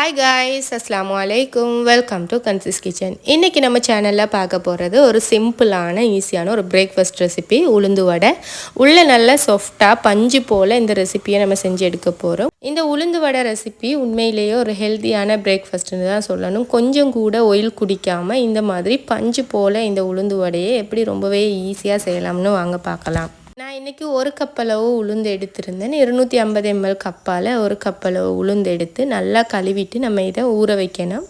Hi guys அஸ்லாம் வலைக்கும் welcome to கன்சிஸ் kitchen இன்றைக்கி நம்ம சேனலில் பார்க்க போகிறது ஒரு சிம்பிளான ஈஸியான ஒரு பிரேக்ஃபாஸ்ட் ரெசிபி உளுந்து வடை. உள்ளே நல்ல சாஃப்டாக பஞ்சு போல் இந்த ரெசிபியை நம்ம செஞ்சு எடுக்க போகிறோம் இந்த உளுந்து வடை ரெசிபி உண்மையிலேயே ஒரு ஹெல்த்தியான பிரேக்ஃபாஸ்ட்னு தான் சொல்லணும். கொஞ்சம் கூட ஒயில் குடிக்காமல் இந்த மாதிரி பஞ்சு போல் இந்த உளுந்து வடையை எப்படி ரொம்பவே ஈஸியாக செய்யலாம்னு வாங்க பார்க்கலாம். நான் இன்றைக்கி ஒரு கப்பளவு உளுந்து எடுத்திருந்தேன். இருநூற்றி ஐம்பது எம்எல் கப்பால் ஒரு கப்பளவு உளுந்து எடுத்து நல்லா கழுவிட்டு நம்ம இதை ஊற வைக்கணும்.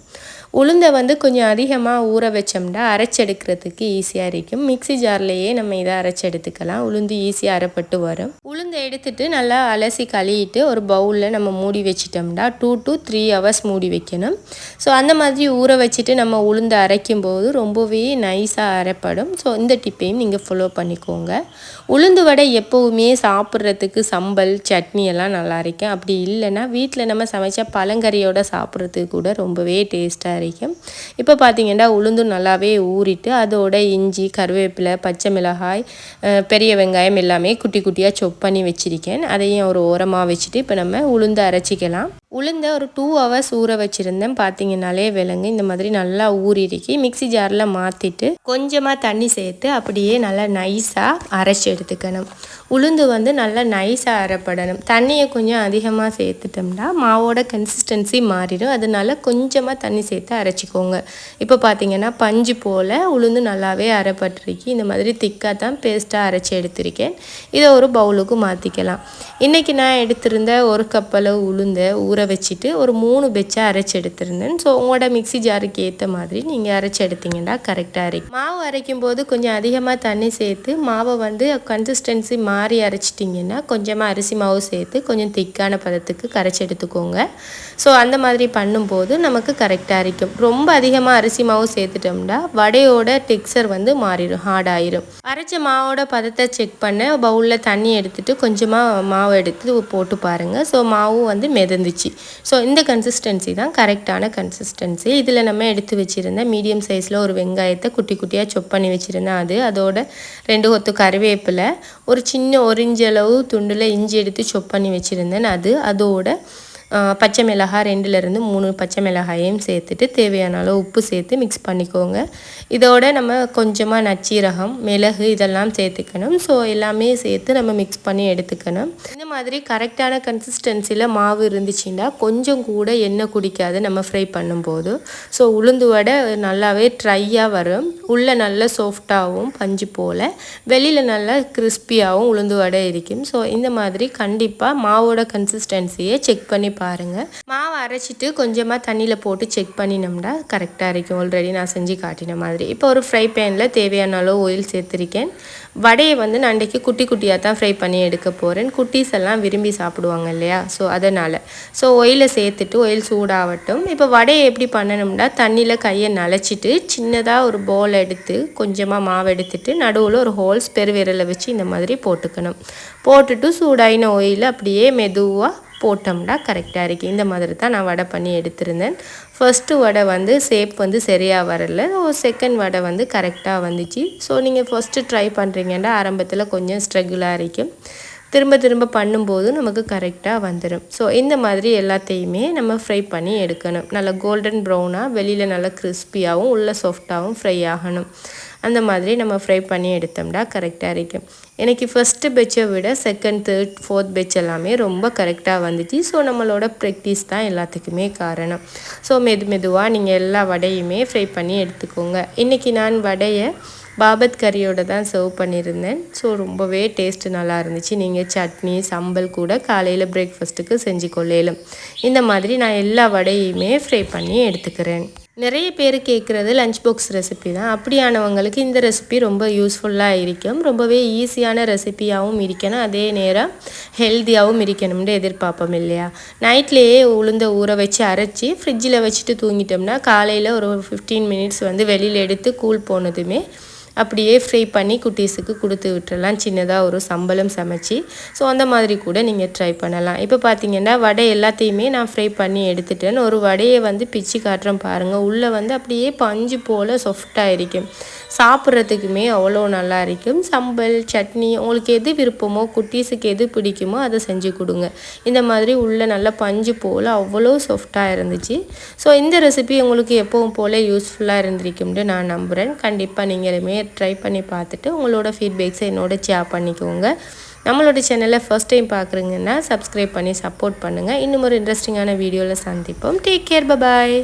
உளுந்தை வந்து கொஞ்சம் அதிகமாக ஊற வச்சோம்னா அரைச்செடுக்கிறதுக்கு ஈஸியாக இருக்கும். மிக்சி ஜார்லேயே நம்ம இதை அரைச்செடுத்துக்கலாம். உளுந்து ஈஸியாக அரைப்பட்டு வரும். உளுந்தை எடுத்துட்டு நல்லா அலசி கழுவிட்டு ஒரு பவுலில் நம்ம மூடி வச்சிட்டோம்னா டூ டு த்ரீ ஹவர்ஸ் மூடி வைக்கணும். ஸோ அந்த மாதிரி ஊற வச்சுட்டு நம்ம உளுந்து அரைக்கும் போது ரொம்பவே நைஸாக அரைப்படும். ஸோ இந்த டிப்பையும் நீங்கள் ஃபாலோ பண்ணிக்கோங்க. உளுந்து வடை எப்போவுமே சாப்பிட்றதுக்கு சம்பல் சட்னி எல்லாம் நல்லா இருக்கும். அப்படி இல்லைன்னா வீட்டில் நம்ம சமைச்ச பழங்கறியோட சாப்பிட்றதுக்கு கூட ரொம்பவே டேஸ்ட்டாக இருக்கும் இப்போ பார்த்தீங்கன்னா உளுந்து நல்லாவே ஊறிட்டு அதோட இஞ்சி கருவேப்பிலை பச்சை மிளகாய் பெரிய வெங்காயம் எல்லாமே குட்டி குட்டியாக சொப் பண்ணி வச்சுருக்கேன். அதையும் ஒரு ஓரமாக வச்சுட்டு இப்போ நம்ம உளுந்து அரைச்சிக்கலாம். உளுந்த ஒரு டூ ஹவர்ஸ் ஊற வச்சுருந்தேன். பார்த்தீங்கனாலே விலங்கு. இந்த மாதிரி நல்லா ஊறிடுக்கி மிக்சி ஜாரில் மாற்றிட்டு கொஞ்சமாக தண்ணி சேர்த்து அப்படியே நல்லா நைஸாக அரைச்சி எடுத்துக்கணும். உளுந்து வந்து நல்லா நைஸாக அரைப்படணும். தண்ணியை கொஞ்சம் அதிகமாக சேர்த்துட்டோம்னா மாவோட கன்சிஸ்டன்சி மாறிடும். அதனால கொஞ்சமாக தண்ணி சேர்த்து அரைச்சிக்கோங்க. இப்போ பார்த்தீங்கன்னா பஞ்சு போல் உளுந்து நல்லாவே அரைப்பட்டிருக்கு. இந்த மாதிரி திக்காக தான் பேஸ்ட்டாக அரைச்சி எடுத்திருக்கேன். இதை ஒரு பவுலுக்கு மாற்றிக்கலாம் இன்றைக்கி நான் எடுத்திருந்த ஒரு கப்பலை உளுந்தை ஊற வச்சுட்டு ஒரு மூணு பெச்சா அரைச்சி எடுத்திருந்தேன். ஸோ உங்களோட மிக்சி ஜாருக்கு ஏற்ற மாதிரி நீங்கள் அரைச்சி எடுத்தீங்கன்னா கரெக்டாக இருக்கும். மாவு அரைக்கும் போது கொஞ்சம் அதிகமாக தண்ணி சேர்த்து மாவை வந்து கன்சிஸ்டன்சி மாறி அரைச்சிட்டிங்கன்னா கொஞ்சமாக அரிசி மாவு சேர்த்து கொஞ்சம் திக்கான பதத்துக்கு கரைச்சி எடுத்துக்கோங்க. ஸோ அந்த மாதிரி பண்ணும்போது நமக்கு கரெக்டாக இருக்கும். ரொம்ப அதிகமாக அரிசி மாவு சேர்த்துட்டோம்னா வடையோட டெக்ஸ்சர் வந்து மாறிடும் ஹார்ட் ஆயிரும். அரைச்ச மாவோட பதத்தை செக் பண்ண பவுலில் தண்ணி எடுத்துட்டு கொஞ்சமாக மாவு எடுத்து போட்டு பாருங்கள் ஸோ மாவு வந்து மிதந்துச்சு. ஸோ இந்த கன்சிஸ்டன்சி தான் கரெக்டான கன்சிஸ்டன்சி இதில் நம்ம எடுத்து வச்சுருந்த மீடியம் சைஸில் ஒரு வெங்காயத்தை குட்டி குட்டியாக சொப் பண்ணி வச்சுருந்தேன் அது அதோட ரெண்டு ஒத்து கருவேப்பிலை ஒரு சின்ன ஒரிஞ்சளவு துண்டில் இஞ்சி எடுத்து சொப் பண்ணி வச்சுருந்தேன் அது அதோட பச்சை மிளகாய் ரெண்டுலேருந்து மூணு பச்சை மிளகாயையும் சேர்த்துட்டு தேவையான அளவு உப்பு சேர்த்து மிக்ஸ் பண்ணிக்கோங்க. இதோட நம்ம கொஞ்சமாக நச்சீரகம் மிளகு இதெல்லாம் சேர்த்துக்கணும். ஸோ எல்லாமே சேர்த்து நம்ம மிக்ஸ் பண்ணி எடுத்துக்கணும். இந்த மாதிரி கரெக்டான கன்சிஸ்டன்சியில் மாவு இருந்துச்சுன்னா கொஞ்சம் கூட எண்ணெய் குடிக்காது நம்ம ஃப்ரை பண்ணும்போது. ஸோ உளுந்து வடை நல்லாவே ட்ரையாக வரும். உள்ளே நல்லா சாஃப்டாகவும் பஞ்சு போல் வெளியில் நல்லா கிறிஸ்பியாகவும் உளுந்து வடை இருக்கும். ஸோ இந்த மாதிரி கண்டிப்பாக மாவோட கன்சிஸ்டன்சியை செக் பண்ணி பாருங்கள் மாவை அரைச்சிட்டு கொஞ்சமாக தண்ணியில் போட்டு செக் பண்ணினோம்னா கரெக்டாக இருக்கும். ஆல்ரெடி நான் செஞ்சு காட்டின மாதிரி. இப்போ ஒரு ஃப்ரை பேனில் தேவையான அளவு ஆயில் சேர்த்துருக்கேன். வடையை வந்து நான் அன்றைக்கி குட்டி குட்டியாக தான் ஃப்ரை பண்ணி எடுக்க போகிறேன் குட்டீஸ் எல்லாம் விரும்பி சாப்பிடுவாங்க இல்லையா? ஸோ அதனால். ஸோ ஒயிலை சேர்த்துட்டு ஒயில் சூடாகட்டும். இப்போ வடையை எப்படி பண்ணணும்னா தண்ணியில் கையை நனைச்சிட்டு சின்னதாக ஒரு போல் எடுத்து கொஞ்சமாக மாவு எடுத்துட்டு நடுவில் ஒரு ஹோல்ஸ் பெருவிரலை வச்சு இந்த மாதிரி போட்டுக்கணும். போட்டுட்டு சூடாயின ஒயில் அப்படியே மெதுவாக போட்டோம்னா கரெக்டாக இருக்குது இந்த மாதிரி தான் நான் வடை பண்ணி எடுத்திருந்தேன். ஃபஸ்ட்டு வடை வந்து ஷேப் வந்து சரியாக வரல. செகண்ட் வடை வந்து கரெக்டாக வந்துச்சு. ஸோ நீங்கள் ஃபஸ்ட்டு ட்ரை பண்ணுறீங்கன்னா ஆரம்பத்தில் கொஞ்சம் ஸ்ட்ரகிளாக இருக்கும். திரும்ப திரும்ப பண்ணும்போது நமக்கு கரெக்டாக வந்துடும் ஸோ இந்த மாதிரி எல்லாத்தையுமே நம்ம ஃப்ரை பண்ணி எடுக்கணும். நல்லா கோல்டன் ப்ரௌனாக வெளியில் நல்லா கிறிஸ்பியாகவும் உள்ள சாஃப்டாகவும் ஃப்ரை ஆகணும். அந்த மாதிரி நம்ம ஃப்ரை பண்ணி எடுத்தோம்னா கரெக்டாக இருக்கும். எனக்கு ஃபஸ்ட்டு பெச்சை விட செகண்ட் தேர்ட் ஃபோர்த் பெச் எல்லாமே ரொம்ப கரெக்டாக வந்துச்சு. ஸோ நம்மளோட ப்ராக்டிஸ் தான் எல்லாத்துக்குமே காரணம். ஸோ மெது மெதுவாக நீங்கள் எல்லா வடையுமே ஃப்ரை பண்ணி எடுத்துக்கோங்க. இன்றைக்கி நான் வடையை பாபத் கறியோட தான் சர்வ் பண்ணியிருந்தேன். ஸோ ரொம்பவே டேஸ்ட்டு நல்லா இருந்துச்சு. நீங்கள் சட்னி சம்பல் கூட காலையில் பிரேக்ஃபாஸ்ட்டுக்கு செஞ்சு கொள்ளையிலும் இந்த மாதிரி நான் எல்லா வடையுமே ஃப்ரை பண்ணி எடுத்துக்கிறேன். நிறைய பேர் கேட்குறது லஞ்ச் பாக்ஸ் ரெசிபி தான். அப்படியானவங்களுக்கு இந்த ரெசிபி ரொம்ப யூஸ்ஃபுல்லாக இருக்கும். ரொம்பவே ஈஸியான ரெசிபியாகவும் இருக்கணும். அதே நேரம் ஹெல்த்தியாகவும் இருக்கணும்னு எதிர்பார்ப்போம் இல்லையா? நைட்லேயே உளுந்த ஊற வச்சு அரைச்சி ஃப்ரிட்ஜில் வச்சுட்டு தூங்கிட்டோம்னா காலையில் ஒரு ஃபிஃப்டீன் மினிட்ஸ் வந்து வெளியில் எடுத்து கூல் போனதுமே அப்படியே ஃப்ரை பண்ணி குட்டீஸுக்கு கொடுத்து விட்டுறலாம். சின்னதாக ஒரு சம்பளம் சமைச்சு. ஸோ அந்த மாதிரி கூட நீங்கள் ட்ரை பண்ணலாம். இப்போ பார்த்தீங்கன்னா வடை எல்லாத்தையுமே நான் ஃப்ரை பண்ணி எடுத்துட்டேன். ஒரு வடையை வந்து பிச்சு காட்டுறேன் பாருங்கள் உள்ளே வந்து அப்படியே பஞ்சு போல் சாஃப்டாக இருக்கும். சாப்பிட்றதுக்குமே அவ்வளோ நல்லா இருக்கும். சம்பல் சட்னி உங்களுக்கு எது விருப்பமோ குட்டீஸுக்கு எது பிடிக்குமோ அதை செஞ்சு கொடுங்க. இந்த மாதிரி உள்ள நல்லா பஞ்சு போல் அவ்வளோ சாஃப்டாக இருந்துச்சு. ஸோ இந்த ரெசிபி உங்களுக்கு எப்பவும் போல் யூஸ்ஃபுல்லாக இருந்திருக்கும்னு நான் நம்புகிறேன் கண்டிப்பாக நீங்களுமே ட்ரை பண்ணி பார்த்துட்டு உங்களோட ஃபீட்பேக்ஸை என்னோட ஷேர் பண்ணிக்கோங்க. நம்மளோட சேனலை ஃபஸ்ட் டைம் பார்க்குறீங்கன்னா சப்ஸ்கிரைப் பண்ணி சப்போர்ட் பண்ணுங்கள் இன்னும் ஒரு இன்ட்ரெஸ்டிங்கான வீடியோவில் சந்திப்போம். Take care bye bye